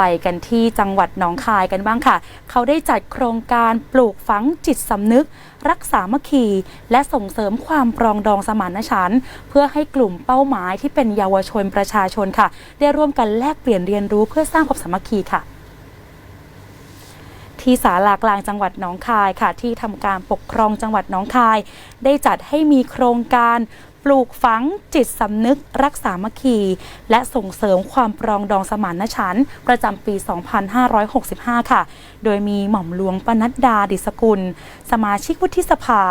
ไปกันที่จังหวัดหนองคายกันบ้างค่ะ เขาได้จัดโครงการปลูกฝังจิตสำนึก รักษามัคคี และส่งเสริมความปรองดองสมานฉันท์เพื่อให้กลุ่มเป้าหมายที่เป็นเยาวชนประชาชนค่ะ ได้ร่วมกันแลกเปลี่ยนเรียนรู้เพื่อสร้างความสามัคคีค่ะที่ศาลากลางจังหวัดหนองคายค่ะ ที่ทำการปกครองจังหวัดหนองคาย ได้จัดให้มีโครงการปลูกฝังจิตสำนึกรักษามัคคี และส่งเสริมความปรองดองสมานฉันท์ประจำปี 2565 ค่ะ โดยมีหม่อมหลวงปนัดดาดิสกุล สมาชิกวุฒิสภา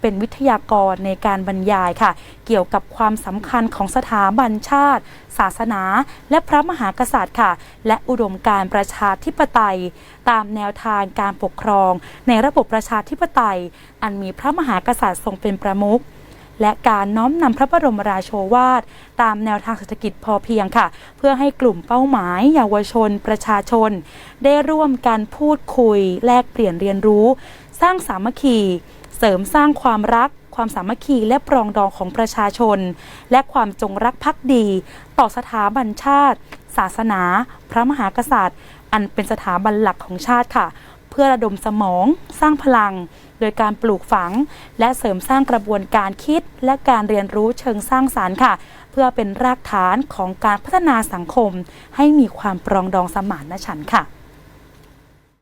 เป็นวิทยากรในการบรรยายค่ะ เกี่ยวกับความสำคัญของสถาบันชาติ ศาสนา และพระมหากษัตริย์ค่ะ และอุดมการประชาธิปไตย ตามแนวทางการปกครอง ในระบบประชาธิปไตย อันมีพระมหากษัตริย์ทรงเป็นประมุข และการน้อมนำพระบรมราโชวาท ตามแนวทางเศรษฐกิจพอเพียงค่ะ เพื่อให้กลุ่มเป้าหมาย เยาวชน ประชาชน ได้ร่วมกันพูดคุย แลกเปลี่ยนเรียนรู้ สร้างสามัคคี เสริมสร้างความรัก ความสามัคคีและปรองดองของประชาชน และความจงรักภักดี ต่อสถาบันชาติ ศาสนา พระมหากษัตริย์ อันเป็นสถาบันหลักของชาติค่ะ เพื่อระดมสมอง สร้างพลัง โดยการปลูกฝัง และเสริมสร้างกระบวนการคิด และการเรียนรู้เชิงสร้างสารรค์ค่ะ เพื่อเป็นรากฐานของการพัฒนาสังคม ให้มีความปรองดองสมานฉันท์ค่ะ